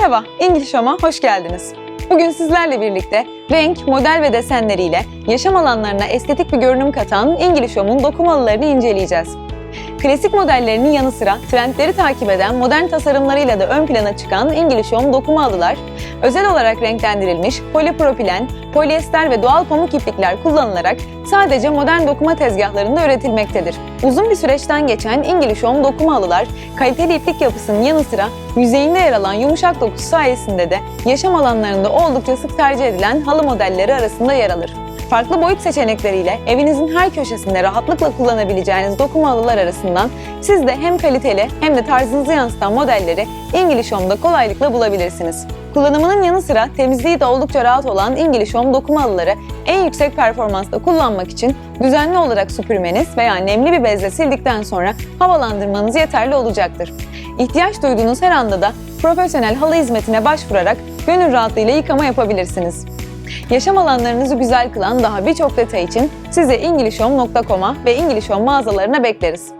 Merhaba, English Home'a hoş geldiniz. Bugün sizlerle birlikte renk, model ve desenleriyle yaşam alanlarına estetik bir görünüm katan English Home'un dokumalılarını inceleyeceğiz. Klasik modellerinin yanı sıra trendleri takip eden modern tasarımlarıyla da ön plana çıkan English Home dokuma halılar, özel olarak renklendirilmiş polipropilen, polyester ve doğal pamuk iplikler kullanılarak sadece modern dokuma tezgahlarında üretilmektedir. Uzun bir süreçten geçen English Home dokuma halılar, kaliteli iplik yapısının yanı sıra yüzeyinde yer alan yumuşak dokusu sayesinde de yaşam alanlarında oldukça sık tercih edilen halı modelleri arasında yer alır. Farklı boyut seçenekleriyle evinizin her köşesinde rahatlıkla kullanabileceğiniz dokuma halılar arasından siz de hem kaliteli hem de tarzınızı yansıtan modelleri English Home'da kolaylıkla bulabilirsiniz. Kullanımının yanı sıra temizliği de oldukça rahat olan English Home dokuma halıları en yüksek performansta kullanmak için düzenli olarak süpürmeniz veya nemli bir bezle sildikten sonra havalandırmanız yeterli olacaktır. İhtiyaç duyduğunuz her anda da profesyonel halı hizmetine başvurarak gönül rahatlığıyla yıkama yapabilirsiniz. Yaşam alanlarınızı güzel kılan daha birçok detay için sizi englishhome.com'a ve English Home mağazalarına bekleriz.